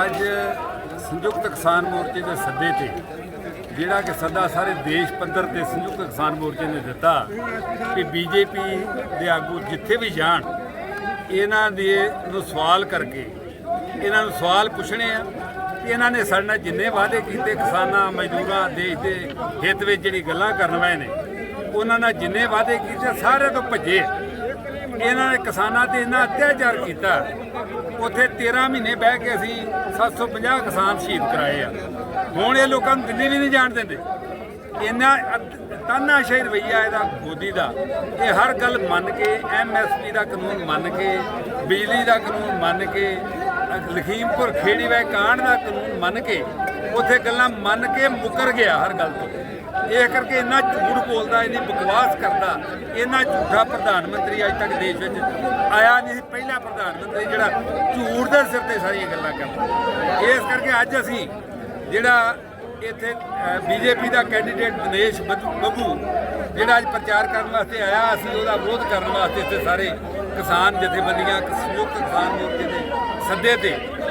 ਅੱਜ ਸੰਯੁਕਤ ਕਿਸਾਨ ਮੋਰਚੇ ਦੇ ਸੱਦੇ ਤੇ, ਜਿਹੜਾ ਕਿ ਸੱਦਾ ਸਾਰੇ ਦੇਸ਼ ਪੱਧਰ ਤੇ ਸੰਯੁਕਤ ਕਿਸਾਨ ਮੋਰਚੇ ਨੇ ਦਿੱਤਾ ਕਿ ਬੀਜੇਪੀ ਦੇ ਆਗੂ ਜਿੱਥੇ ਵੀ ਜਾਣ, ਇਹਨਾਂ ਦੇ ਨੂੰ ਸਵਾਲ ਕਰਕੇ, ਇਹਨਾਂ ਨੂੰ ਸਵਾਲ ਪੁੱਛਣੇ ਆ ਕਿ ਇਹਨਾਂ ਨੇ ਸਾਡੇ ਨਾਲ ਜਿੰਨੇ ਵਾਅਦੇ ਕੀਤੇ ਕਿਸਾਨਾਂ, ਮਜ਼ਦੂਰਾਂ, ਦੇਸ਼ ਦੇ ਹਿੱਤ ਵਿੱਚ ਜਿਹੜੀ ਗੱਲਾਂ ਕਰਨ ਵਾਲੇ ਨੇ, ਉਹਨਾਂ ਨਾਲ ਜਿੰਨੇ ਵਾਅਦੇ ਕੀਤੇ ਸਾਰੇ ਤੋਂ ਭੱਜੇ। ਇਹਨਾਂ ਨੇ ਕਿਸਾਨਾਂ ਤੇ ਇੰਨਾ ਅਤਿਆਚਾਰ ਕੀਤਾ ਉੱਥੇ 13 ਮਹੀਨੇ ਬਹਿ ਕੇ ਅਸੀਂ 750 ਕਿਸਾਨ ਸ਼ਹੀਦ ਕਰਾਏ ਆ। ਹੁਣ ਇਹ ਲੋਕਾਂ ਨੂੰ ਦਿੱਲੀ ਵੀ ਨਹੀਂ ਜਾਣ ਦਿੰਦੇ। ਇੰਨਾ ਤਾਨਾਸ਼ਾਹੀ ਰਵਈਆ ਇਹਦਾ ਮੋਦੀ ਦਾ। ਇਹ ਹਰ ਗੱਲ ਮੰਨ ਕੇ ਐਮਐਸਪੀ ਦਾ ਕਾਨੂੰਨ ਮੰਨ ਕੇ, ਬਿਜਲੀ ਦਾ ਕਾਨੂੰਨ ਮੰਨ ਕੇ, ਲਖੀਮਪੁਰ ਖੇੜੀ ਵੇ ਕਾਂਡ ਦਾ ਕਾਨੂੰਨ ਮੰਨ ਕੇ, ਉੱਥੇ ਗੱਲਾਂ ਮੰਨ ਕੇ ਮੁਕਰ ਗਿਆ ਹਰ ਗੱਲ ਤੋਂ। ਇਹ ਕਰਕੇ ਇੰਨਾ ਝੂਠ ਬੋਲਦਾ, ਇੰਨੀ ਬਕਵਾਸ ਕਰਦਾ, ਇੰਨਾ ਝੂਠਾ ਪ੍ਰਧਾਨ ਮੰਤਰੀ ਅੱਜ ਤੱਕ ਦੇਸ਼ ਵਿੱਚ ਆਇਆ ਨਹੀਂ ਸੀ, ਪਹਿਲਾ ਪ੍ਰਧਾਨ ਮੰਤਰੀ ਜਿਹੜਾ ਝੂਠ ਦੇ ਸਿਰ ਤੇ ਸਾਰੀਆਂ ਗੱਲਾਂ ਕਰਦਾ। ਇਸ ਕਰਕੇ ਅੱਜ ਅਸੀਂ ਜਿਹੜਾ ਇੱਥੇ ਬੀਜੇਪੀ ਦਾ ਕੈਂਡੀਡੇਟ ਦਿਨੇਸ਼ ਬੱਬੂ ਬੱਬੂ, ਜਿਹੜਾ ਅੱਜ ਪ੍ਰਚਾਰ ਕਰਨ ਵਾਸਤੇ ਆਇਆ, ਅਸੀਂ ਉਹਦਾ ਵਿਰੋਧ ਕਰਨ ਵਾਸਤੇ ਇੱਥੇ ਸਾਰੇ ਕਿਸਾਨ ਜਥੇਬੰਦੀਆਂ, ਸੰਯੁਕਤ ਕਿਸਾਨ ਮੋਰਚੇ ਦੇ ਸੱਦੇ ਤੇ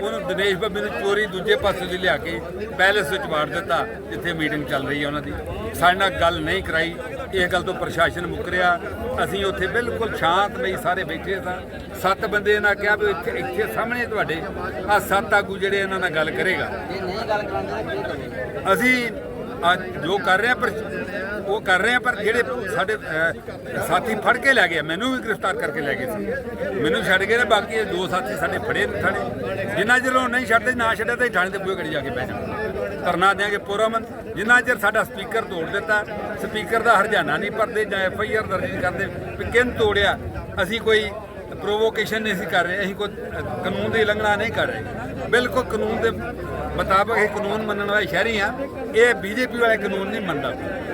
ਉਹਨੂੰ ਦਿਨੇਸ਼ ਬੱਬੀ ਨੂੰ ਚੋਰੀ ਦੂਜੇ ਪਾਸੇ ਦੀ ਲਿਆ ਕੇ ਪੈਲੇਸ ਵਿੱਚ ਵਾੜ ਦਿੱਤਾ, ਜਿੱਥੇ ਮੀਟਿੰਗ ਚੱਲ ਰਹੀ ਹੈ ਉਹਨਾਂ ਦੀ। ਸਾਡੇ ਨਾਲ ਗੱਲ ਨਹੀਂ ਕਰਾਈ, ਇਹ ਗੱਲ ਤੋਂ ਪ੍ਰਸ਼ਾਸਨ ਮੁੱਕਰਿਆ ਅਸੀਂ ਉੱਥੇ ਬਿਲਕੁਲ ਸ਼ਾਂਤਮਈ ਸਾਰੇ ਬੈਠੇ ਸਾਂ। ਸੱਤ ਬੰਦੇ ਇਹਨਾਂ ਕਿਹਾ ਵੀ ਇੱਥੇ ਇੱਥੇ ਸਾਹਮਣੇ ਤੁਹਾਡੇ ਆ ਸੱਤ ਆਗੂ ਜਿਹੜੇ ਇਹਨਾਂ ਨਾਲ ਗੱਲ ਕਰੇਗਾ ਜੇ ਨਹੀਂ ਗੱਲ ਕਰਾਉਂਦੇ ਤਾਂ ਕੀ ਕਰੋਗੇ। ਅਸੀਂ ਅੱਜ ਜੋ ਕਰ ਰਹੇ ਆ ਪਰ ਉਹ ਕਰ ਰਹੇ ਆ ਪਰ ਜਿਹੜੇ ਸਾਡੇ ਸਾਥੀ ਫੜ ਕੇ ਲੈ ਗਏ ਮੈਨੂੰ ਵੀ ਗ੍ਰਿਫਤਾਰ ਕਰਕੇ ਲੈ ਗਏ ਸੀ। ਮੈਨੂੰ ਛੱਡ ਗਏ ਨੇ ਬਾਕੀ ਇਹ ਦੋ ਸਾਥੀ ਸਾਡੇ ਫੜੇ ਨੇ ਥਾਣੇ। ਜਿੰਨਾ ਚਿਰ ਉਹ ਨਹੀਂ ਛੱਡਦੇ, ਨਾ ਛੱਡਿਆ ਤਾਂ ਅਸੀਂ ਥਾਣੇ ਦੇ ਬੂਹੇ ਘੜੀ ਜਾ ਕੇ ਪੈ ਜਾਣਾ ਧਰਨਾ ਦਿਆਂਗੇ ਪੁਰਮਨ ਜਿੰਨਾ ਚਿਰ ਸਾਡਾ ਸਪੀਕਰ ਤੋੜ ਦਿੱਤਾ, ਸਪੀਕਰ ਦਾ ਹਰਜਾਨਾ ਨਹੀਂ ਭਰਦੇ ਜਾਂ ਐਫ ਆਈ ਆਰ ਦਰਜ ਨਹੀਂ ਕਰਦੇ ਵੀ ਕਿਨ ਤੋੜਿਆ, ਅਸੀਂ ਕੋਈ ਪ੍ਰੋਵੋਕੇਸ਼ਨ ਨਹੀਂ ਅਸੀਂ ਕਰ ਰਹੇ, ਅਸੀਂ ਕੋਈ ਕਾਨੂੰਨ ਦੀ ਉਲੰਘਣਾ ਨਹੀਂ ਕਰ ਰਹੇ। ਬਿਲਕੁਲ ਕਾਨੂੰਨ ਦੇ ਮੁਤਾਬਕ ਇਹ ਕਾਨੂੰਨ ਮੰਨਣ ਵਾਲੇ ਸ਼ਹਿਰੀ ਆ ਇਹ ਬੀਜੇਪੀ ਵਾਲੇ ਕਾਨੂੰਨ ਨਹੀਂ ਮੰਨਦਾ।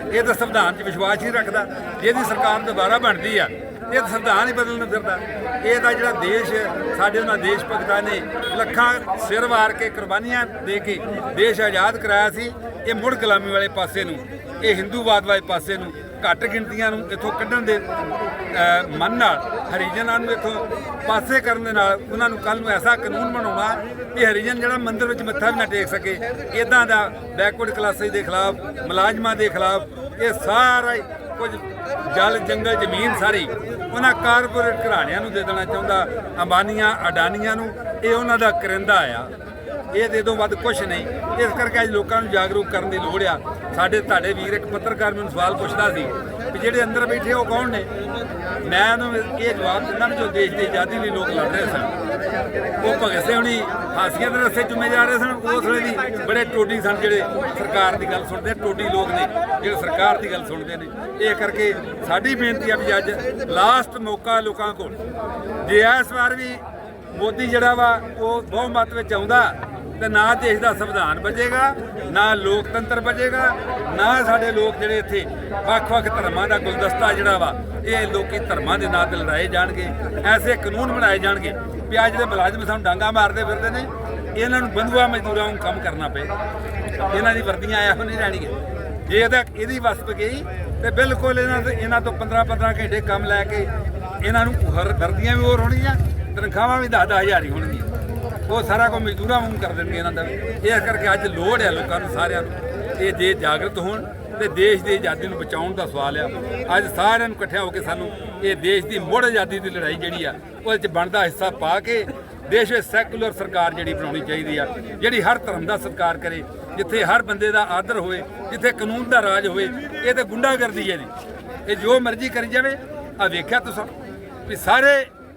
ਇਹ ਤਾਂ ਸੰਵਿਧਾਨ 'ਚ ਵਿਸ਼ਵਾਸ ਹੀ ਰੱਖਦਾ। ਜੇ ਇਹਦੀ ਸਰਕਾਰ ਦੁਬਾਰਾ ਬਣਦੀ ਆ, ਇਹ ਸੰਵਿਧਾਨ ਹੀ ਬਦਲਣ ਫਿਰਦਾ। ਇਹ ਤਾਂ ਜਿਹੜਾ ਦੇਸ਼, ਸਾਡੇ ਉਹਨਾਂ ਦੇਸ਼ ਭਗਤਾਂ ਨੇ ਲੱਖਾਂ ਸਿਰ ਵਾਰ ਕੇ ਕੁਰਬਾਨੀਆਂ ਦੇ ਕੇ ਦੇਸ਼ ਆਜ਼ਾਦ ਕਰਾਇਆ ਸੀ, ਇਹ ਮੁੜ ਗੁਲਾਮੀ ਵਾਲੇ ਪਾਸੇ ਨੂੰ, ਇਹ ਹਿੰਦੂਵਾਦ ਵਾਲੇ ਪਾਸੇ ਨੂੰ ਘੱਟ ਗਿਣਤੀਆਂ ਨੂੰ ਇੱਥੋਂ ਕੱਢਣ ਦੇ ਮਨ ਨਾਲ, ਹਰੀਜਨਾਂ ਨੂੰ ਇੱਥੋਂ ਪਾਸੇ ਕਰਨ ਦੇ ਨਾਲ ਉਹਨਾਂ ਨੂੰ ਕੱਲ ਨੂੰ ਐਸਾ ਕਾਨੂੰਨ ਬਣਾਉਣਾ ਕਿ ਹਰੀਜਨ ਜਿਹੜਾ ਮੰਦਿਰ ਵਿੱਚ ਮੱਥਾ ਵੀ ਨਾ ਟੇਕ ਸਕੇ। ਇਦਾਂ ਦਾ ਬੈਕਵਰਡ ਕਲਾਸਿਸ ਦੇ ਖਿਲਾਫ, ਮੁਲਾਜ਼ਮਾਂ ਦੇ ਖਿਲਾਫ ਇਹ ਸਾਰਾ ਕੁਝ ਜਲ, ਜੰਗਲ, ਜ਼ਮੀਨ ਸਾਰੀ ਉਹਨਾਂ ਕਾਰਪੋਰੇਟ ਘਰਾਣਿਆਂ ਨੂੰ ਦੇ ਦੇਣਾ ਚਾਹੁੰਦਾ, ਅੰਬਾਨੀਆਂ, ਅਡਾਨੀਆਂ ਨੂੰ, ਇਹ ਉਹਨਾਂ ਦਾ ਕਰਿੰਦਾ ਆ। ਇਹ ਦੇ ਤੋਂ ਵੱਧ ਕੁਝ ਨਹੀਂ। ਇਸ ਕਰਕੇ ਅੱਜ ਲੋਕਾਂ ਨੂੰ ਜਾਗਰੂਕ ਕਰਨ ਦੀ ਲੋੜ ਆ। ਸਾਡੇ ਤੁਹਾਡੇ ਵੀਰ ਇੱਕ ਪੱਤਰਕਾਰ ਮੈਨੂੰ ਸਵਾਲ ਪੁੱਛਦਾ ਸੀ ਵੀ ਜਿਹੜੇ ਅੰਦਰ ਬੈਠੇ ਉਹ ਕੌਣ ਨੇ? ਮੈਂ ਉਹਨੂੰ ਇਹ ਜਵਾਬ ਦਿੰਦਾ ਜੋ ਦੇਸ਼ ਦੀ ਆਜ਼ਾਦੀ ਲਈ ਲੋਕ ਲੜ ਰਹੇ ਸਨ। ਉਹ ਭਗਤ ਸਿੰਘ ਹੁਣੀ ਫਾਂਸੀਆਂ ਦੇ ਰਸਤੇ ਚੁੰਮੇ ਜਾ ਰਹੇ ਸਨ। ਉਸ ਵੇਲੇ ਵੀ ਬੜੇ ਟੋਡੀ ਸਨ ਜਿਹੜੇ ਸਰਕਾਰ ਦੀ ਗੱਲ ਸੁਣਦੇ ਟੋਡੀ ਲੋਕ ਨੇ, ਜਿਹੜੇ ਸਰਕਾਰ ਦੀ ਗੱਲ ਸੁਣਦੇ ਨੇ। ਇਹ ਕਰਕੇ ਸਾਡੀ ਬੇਨਤੀ ਆ ਵੀ ਅੱਜ ਲਾਸਟ ਮੌਕਾ ਲੋਕਾਂ ਕੋਲ। ਜੇ ਇਸ ਵਾਰ ਵੀ ਮੋਦੀ ਜਿਹੜਾ ਵਾ, ਉਹ ਬਹੁਮਤ ਵਿੱਚ ਆਉਂਦਾ ਤੇ ਨਾ ਦੇਸ਼ ਦਾ ਸੰਵਿਧਾਨ ਬਚੇਗਾ ਨਾ ਲੋਕਤੰਤਰ ਬਚੇਗਾ ਨਾ ਸਾਡੇ ਲੋਕ ਜਿਹੜੇ ਇੱਥੇ ਵੱਖ-ਵੱਖ ਧਰਮਾਂ ਦਾ ਗੁਲਦਸਤਾ ਜਿਹੜਾ ਵਾ, ਇਹ ਲੋਕੀ ਧਰਮਾਂ ਦੇ ਨਾਂ ਤੇ ਲੜਾਏ ਜਾਣਗੇ, ਐਸੇ ਕਾਨੂੰਨ ਬਣਾਏ ਜਾਣਗੇ। ਵੀ ਆ ਜਿਹੜੇ ਮੁਲਾਜ਼ਮ ਸਾਨੂੰ ਡਾਂਗਾ ਮਾਰਦੇ ਫਿਰਦੇ ਨੇ, ਇਹਨਾਂ ਨੂੰ ਬੰਧੂਆ ਮਜ਼ਦੂਰਾਂ ਨੂੰ ਕੰਮ ਕਰਨਾ ਪਏਗਾ ਇਹਨਾਂ ਦੀ ਵਰਦੀਆਂ ਇਹੋ ਨਹੀਂ ਰਹਿਣਗੀਆਂ। ਜੇ ਇਹਦਾ ਇਹਦੀ ਵਸਪ ਗਈ, ਤੇ ਬਿਲਕੁਲ ਇਹਨਾਂ ਦੇ ਇਹਨਾਂ ਤੋਂ 15-15 ਘੰਟੇ ਕੰਮ ਲੈ ਕੇ ਇਹਨਾਂ ਨੂੰ ਹਰ ਵਰਦੀਆਂ ਵੀ ਹੋਰ ਹੋਣਗੀਆਂ, ਤਨਖਾਹਾਂ ਵੀ 10-10 ਹਜ਼ਾਰ ਹੀ ਹੋਣਗੀਆਂ। ਉਹ ਸਾਰਾ ਕੁਝ ਮਜ਼ਦੂਰਾਂ ਵਾਂਗ ਕਰ ਦਿੰਦੇ ਇਹਨਾਂ ਦਾ ਇਸ ਕਰਕੇ ਅੱਜ ਲੋੜ ਹੈ ਲੋਕਾਂ ਨੂੰ ਸਾਰਿਆਂ ਨੂੰ ਇਹ ਜੇ ਜਾਗਰਤ ਹੋਣ ਤੇ ਦੇਸ਼ ਦੀ ਆਜ਼ਾਦੀ ਨੂੰ ਬਚਾਉਣ ਦਾ ਸਵਾਲ ਆ। ਅੱਜ ਸਾਰਿਆਂ ਨੂੰ ਇਕੱਠਿਆਂ ਹੋ ਕੇ ਸਾਨੂੰ ਇਹ ਦੇਸ਼ ਦੀ ਮੁੜ ਆਜ਼ਾਦੀ ਦੀ ਲੜਾਈ ਜਿਹੜੀ ਆ, ਉਹਦੇ ਚ ਬਣਦਾ ਹਿੱਸਾ ਪਾ ਕੇ ਦੇਸ਼ ਵਿੱਚ ਸੈਕੂਲਰ ਸਰਕਾਰ ਜਿਹੜੀ ਬਣਾਉਣੀ ਚਾਹੀਦੀ ਆ, ਜਿਹੜੀ ਹਰ ਧਰਮ ਦਾ ਸਤਿਕਾਰ ਕਰੇ, ਜਿੱਥੇ ਹਰ ਬੰਦੇ ਦਾ ਆਦਰ ਹੋਵੇ, ਜਿੱਥੇ ਕਾਨੂੰਨ ਦਾ ਰਾਜ ਹੋਵੇ, ਇਹ ਤੇ ਗੁੰਡਾਗਰਦੀ ਹੈ ਜੀ। ਇਹ ਜੋ ਮਰਜ਼ੀ ਕਰੀ ਜਾਵੇ ਆ ਵੇਖਿਆ ਤੁਸੀਂ ਵੀ ਸਾਰੇ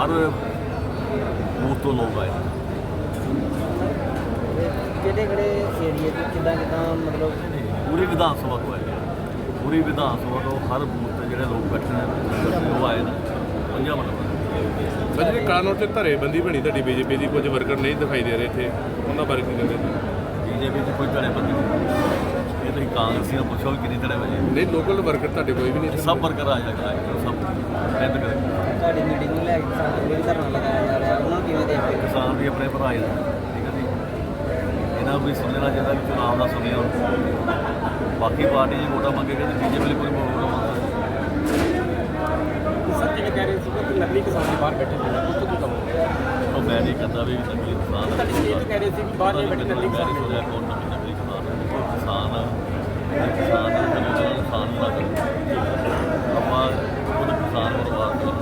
ਹਰ ਬੂਥ ਤੋਂ ਲੋਕ ਆਏ ਕਿਹੜੇ ਕਿਹੜੇ ਏਰੀਏ ਦੇ ਕਿੱਦਾਂ ਕਿੱਦਾਂ ਮਤਲਬ ਪੂਰੀ ਵਿਧਾਨ ਸਭਾ ਤੋਂ ਆਏ ਨੇ। ਪੂਰੀ ਵਿਧਾਨ ਸਭਾ ਤੋਂ ਹਰ ਬੂਥ ਤੇ ਜਿਹੜੇ ਲੋਕ ਬੈਠੇ ਨੇ ਉਹ ਆਏ ਨੇ ਪੰਜਾਂ ਮਤਲਬ ਸਰ ਜਿਹੜੇ ਕਾਨੂੰਨ ਤੇ ਧਰੇਬੰਦੀ ਬਣੀ ਤੁਹਾਡੀ ਬੀਜੇਪੀ ਦੀ ਕੁਝ ਵਰਕਰ ਨਹੀਂ ਦਿਖਾਈ ਦੇ ਰਹੇ ਇੱਥੇ ਉਹਨਾਂ ਬਾਰੇ ਕੀ ਕਹਿੰਦੇ ਬੀਜੇਪੀ 'ਚ ਕੋਈ ਧੜੇ ਬੰਦੀ ਨਹੀਂ। ਇਹ ਤੁਸੀਂ ਕਾਂਗਰਸੀ ਨੂੰ ਪੁੱਛੋ ਵੀ ਕਿੰਨੀ ਧੜੇ ਵਜੇ। ਨਹੀਂ ਲੋਕਲ ਵਰਕਰ ਤੁਹਾਡੇ ਕੋਈ ਵੀ ਨਹੀਂ ਇੱਥੇ? ਸਭ ਵਰਕਰ ਆ ਜਾਏਗਾ ਸਭ। ਮਿਹਨਤ ਕਰੇ। ਤੁਹਾਡੀ ਮੀਟਿੰਗ ਨੂੰ ਲੈ ਕੇ ਕਿਸਾਨ ਨੂੰ ਵੀ ਧਰਨਾ ਲਗਾਇਆ ਜਾ ਰਿਹਾ। ਉਹਨਾਂ ਨੂੰ ਕਿਵੇਂ ਦੇਖਦੇ ਹੋ? ਕਿਸਾਨ ਵੀ ਆਪਣੇ ਭਰਾ ਹੀ ਨੇ ਠੀਕ ਹੈ ਜੀ। ਇਹਨਾਂ ਨੂੰ ਵੀ ਸਮਝਣਾ ਚਾਹੀਦਾ ਕਿ ਚੁਣਾਵ ਦਾ ਹੁਣ ਬਾਕੀ ਪਾਰਟੀ ਜੇ ਵੋਟਾਂ ਮੰਗੇਗਾ ਤੇ ਬੀਜੇਪੀ ਲਈ ਕੋਈ ਵੋਟ ਮੰਗਦਾ ਸਰ ਜਿਵੇਂ ਕਹਿ ਰਹੇ ਸੀ ਕਿ ਨਕਲੀ ਕਿਸਾਨ ਦੇ ਬਾਹਰ ਬੈਠੇ ਨੇ ਉਸ ਤੋਂ ਕੀ ਕਹੋਗੇ? ਉਹ ਮੈਂ ਨਹੀਂ ਕਹਿੰਦਾ ਵੀ ਨਕਲੀ ਕਿਸਾਨ ਤੁਹਾਡੀ ਸਟੇਟ ਕਹਿ ਰਹੇ ਸੀ ਕਿ ਬਾਹਰ ਜੇ ਬੈਠੇ ਨਕਲੀ ਕਿਸਾਨ ਨਹੀਂ ਨੇ ਸੁਣਿਆ ਕੌਣ ਨਕਲੀ ਨਕਲੀ ਕਿਸਾਨ ਹੈ। ਉਹ ਕਿਸਾਨ ਹੈ। ਇਹ ਕਿਸਾਨ ਉਹਨਾਂ ਕਿਸਾਨ ਨਾ ਕਰੇ ਆਪਾਂ ਖੁਦ ਕਿਸਾਨ ਪਰਿਵਾਰ ਆਪਾਂ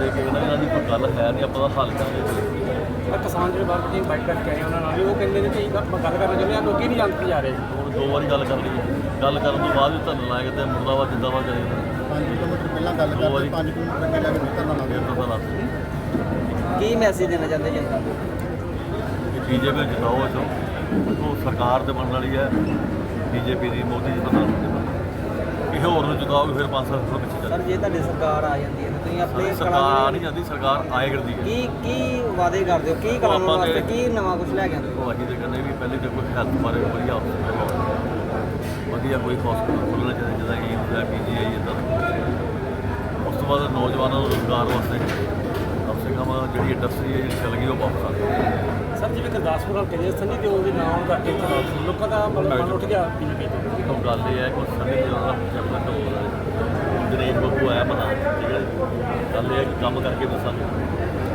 ਦੇ ਕੇ ਇਹਨਾਂ ਦੀ ਕੋਈ ਗੱਲ ਹੈ ਨਹੀਂ ਆਪਾਂ ਦਾ ਹੱਲ ਪਰ ਕਿਸਾਨ ਜਿਹੜੇ ਬਾਹਰ ਬੈਠੇ ਬਾਈਟ ਕਰਕੇ ਆਏ ਉਹਨਾਂ ਨਾਲ ਵੀ ਉਹ ਕਹਿੰਦੇ ਨੇ ਕਿ ਅਸੀਂ ਗੱਲ ਕਰਨਾ ਚਾਹੁੰਦੇ ਆ ਲੋਕੀ ਨਹੀਂ ਜਾਣਦੇ ਜਾ ਰਹੇ। ਹੁਣ ਦੋ ਵਾਰੀ ਗੱਲ ਕਰ ਲਈ ਹੈ। ਗੱਲ ਕਰਨ ਤੋਂ ਬਾਅਦ ਵੀ ਤੁਹਾਨੂੰ ਲਾਇਆ ਤੇ ਮੁਰਦਾਬਾਦ ਜਿੰਦਾਬਾਦ ਕਰੇ 5 ਕਿਲੋਮੀਟਰ ਪਹਿਲਾਂ ਗੱਲ ਦੋ ਵਾਰੀ। ਕਰਦੇ 5 ਕਿਲੋਮੀਟਰ ਅੱਗੇ ਜਾ ਕੇ ਨਿਕਲਣਾ ਨਾ ਫਿਰ ਤਾਂ ਪਤਾ ਲੱਗ ਕੀ ਮੈਸੇਜ ਦੇਣਾ ਚਾਹੁੰਦੇ ਜਨਤਾ ਨੂੰ ਬੀਜੇਪੀ ਜਿਤਾਓ ਚੋ ਉਹ ਸਰਕਾਰ ਤੇ ਬਣਨ ਵਾਲੀ ਹੈ। ਬੀਜੇਪੀ ਦੀ ਮੋਦੀ ਜੀ ਪ੍ਰਧਾਨ ਮੰਤਰੀ ਇਹ ਹੋਰ ਨੂੰ ਜਿਤਾਓਗੇ ਫਿਰ 5 ਸਾਲ ਤੋਂ ਪਿੱਛੇ ਸਰ ਚੱਲ ਜੇ ਤੁਹਾਡੀ ਸਰਕਾਰ ਆ ਜਾਂਦੀ ਹੈ ਤਾਂ ਤੁਸੀਂ ਆਪਣੇ ਸਰਕਾਰ ਨਹੀਂ ਜਾਂਦੀ ਸਰਕਾਰ ਆਏ ਕਰਦੀ ਹੈ। ਕੀ ਕੀ ਵਾਅਦੇ ਕਰਦੇ ਹੋ? ਕੀ ਆਪਾਂ ਤੇ- ਵਾਸਤੇ ਕੀ ਨਵਾਂ ਕੁਝ ਲੈ ਕੇ ਆਉਂਦੇ ਹੋ? ਉਹ ਅਸੀਂ ਤੇ ਕਹਿੰਦੇ ਵੀ ਪਹਿਲੇ ਤੇ ਕੋਈ ਹੈਲਥ ਬਾਰੇ ਵਧੀਆ hospital ਵਧੀਆ ਕੋਈ ਹਸਪਤਾਲ ਖੁੱਲ੍ਹਣਾ ਚਾਹੀਦਾ ਜਿਹਦਾ ਏਮਸ ਹੈ ਪੀਜੀਆਈ ਇਦਾਂ ਉਸ ਤੋਂ ਬਾਅਦ ਨੌਜਵਾਨਾਂ ਨੂੰ ਰੋਜ਼ਗਾਰ ਵਾਸਤੇ ਕਮ ਸੇ ਕਮ ਜਿਹੜੀ ਇੰਡਸਟਰੀ ਹੈ ਜਿਹੜੀ ਚੱਲ ਗਈ ਉਹ ਵਾਪਸ ਆ। ਜਾਵੇ ਸਰ ਜਿਵੇਂ ਗੁਰਦਾਸਪੁਰ ਨਾਲ ਕਹਿੰਦੇ ਸੰਨੀ ਦਿਓਲ ਦੇ ਨਾਮ ਕਰਕੇ ਇੱਥੇ ਲੋਕਾਂ ਦਾ ਮਤਲਬ ਮਨ ਉੱਠ ਗਿਆ। ਬੀਜੇਪੀ ਤੋਂ ਉਹ ਗੱਲ ਇਹ ਹੈ ਕਿ ਸੰਨੀ ਦਿਓਲ ਦਾ ਚੱਕਰ ਤੋਂ ਹੋ। ਦਿਨੇਸ਼ ਬੱਬੂ ਆਇਆ ਪਤਾ ਠੀਕ ਹੈ ਜੀ। ਗੱਲ ਇਹ ਹੈ ਕਿ ਕੰਮ ਕਰਕੇ ਦੱਸਾਂਗੇ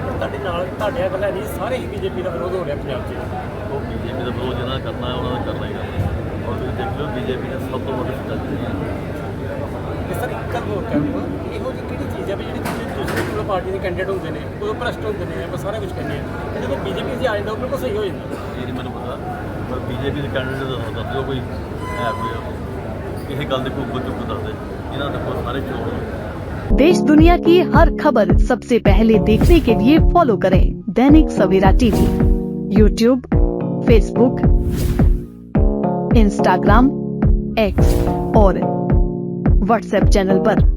ਤੁਹਾਡੇ ਨਾਲ ਤੁਹਾਡੇ ਗੱਲ ਨਹੀਂ ਸਾਰੇ ਹੀ ਬੀਜੇਪੀ ਦਾ ਵਿਰੋਧ ਹੋ ਰਿਹਾ ਪੰਜਾਬ 'ਚ। ਉਹ ਬੀਜੇਪੀ ਦਾ ਵਿਰੋਧ ਜਿਹਨਾਂ ਕਰਨਾ ਹੈ ਉਹਨਾਂ ਦਾ ਕਰਨਾ ਹੀ ਕਰਨਾ। ਔਰ ਤੁਸੀਂ ਦੇਖ ਲਓ ਬੀਜੇਪੀ ਨੇ ਸਭ ਤੋਂ ਵੱਡੀ ਸਿੱਟਾ ਦਿੱਤੀ ਹੈ। ਤੇ ਸਰ ਇੱਕ ਗੱਲ ਹੋਰ ਕਹਿੰਦੇ ਇਹੋ ਜਿਹੀ ਕਿਹੜੀ ਚੀਜ਼ ਹੈ ਵੀ ਜਿਹੜੀ ਤੁਸੀਂ ਦੂਸਰੀ ਕੋਈ ਪਾਰਟੀ ਦੇ ਕੈਂਡੀਡੇਟ ਹੁੰਦੇ ਨੇ ਉਹ ਭ੍ਰਸ਼ਟ ਹੁੰਦੇ ਨੇ ਆਪਾਂ ਸਾਰਾ ਕੁਝ ਕਹਿੰਦੇ ਆ ਤੇ ਜਦੋਂ ਬੀਜੇਪੀ 'ਚ ਆ ਜਾਂਦਾ ਉਹ ਬਿਲਕੁਲ ਸਹੀ ਹੋ ਜਾਂਦਾ ਇਹ ਨਹੀਂ ਮੈਨੂੰ ਪਤਾ ਪਰ ਬੀਜੇਪੀ ਦੇ ਕੈਂਡੀਡੇਟ ਦਾ ਦੱਸ ਦਿਓ ਕੋਈ ਹੈ ਕੋਈ ਕਿਸੇ ਗੱਲ ਦੇ ਕੋਈ ਉੱਪਰ ਚੁੱਕ ਦੱਸ ਦੇ ਇਹਨਾਂ ਦੇ ਕੋਲ ਸਾਰੇ ਚੋਰ ਨੇ देश दुनिया की हर खबर सबसे पहले देखने के लिए फॉलो करें Dainik Savera TV YouTube Facebook Instagram X और व्हाट्सएप चैनल पर।